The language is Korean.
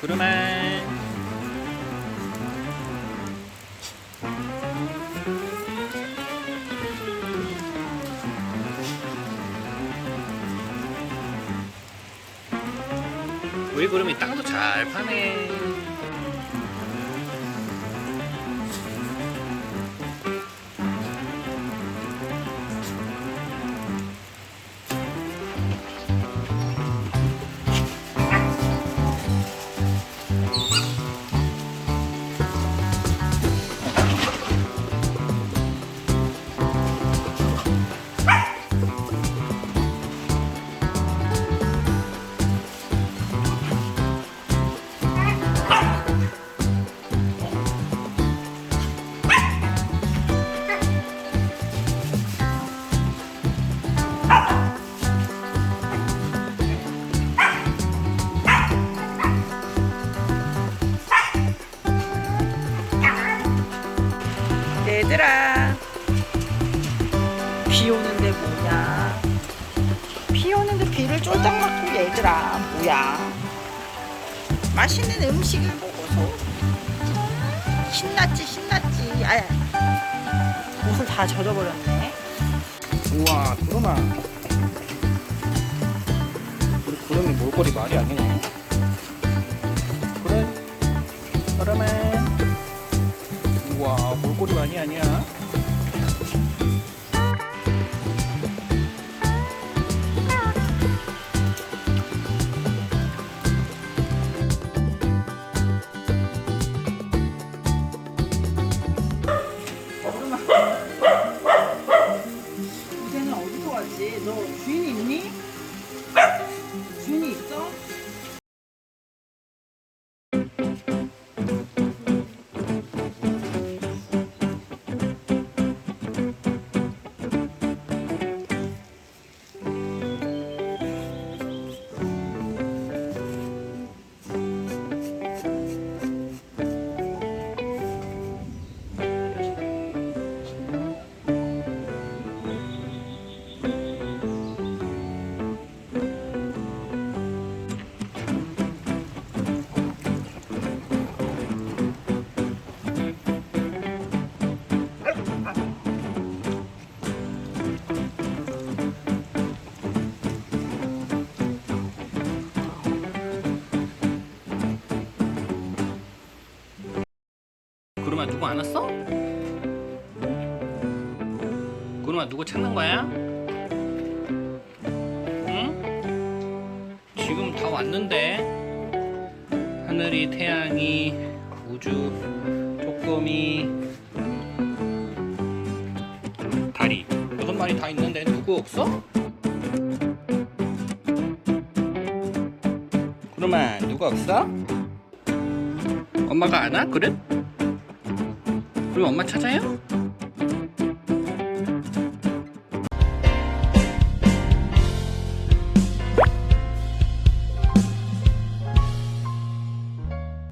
구름아. 우리 구름이 땅도 잘 파네 얘들아. 비 오는데 뭐냐 비 오는데 비를 쫄딱 맞고 얘들아 뭐야? 맛있는 음식을 보고서 신났지 신났지. 아야 옷을 다 젖어버렸네. 우와 구름아 우리 구름이 몰골이 말이 아니네. 그래 우와 몰골이 많이 아니야 이제는 어디서 왔지? 너 주인이 구름아 누구 안 왔어? 구름아 누구 찾는 거야? 응? 지금 다 왔는데 하늘이 태양이 우주 쪼꼬미 다리 여섯 마리 다 있는데 누구 없어? 구름아 누구 없어? 엄마가 안 와? 그래? 그럼 엄마 찾아요?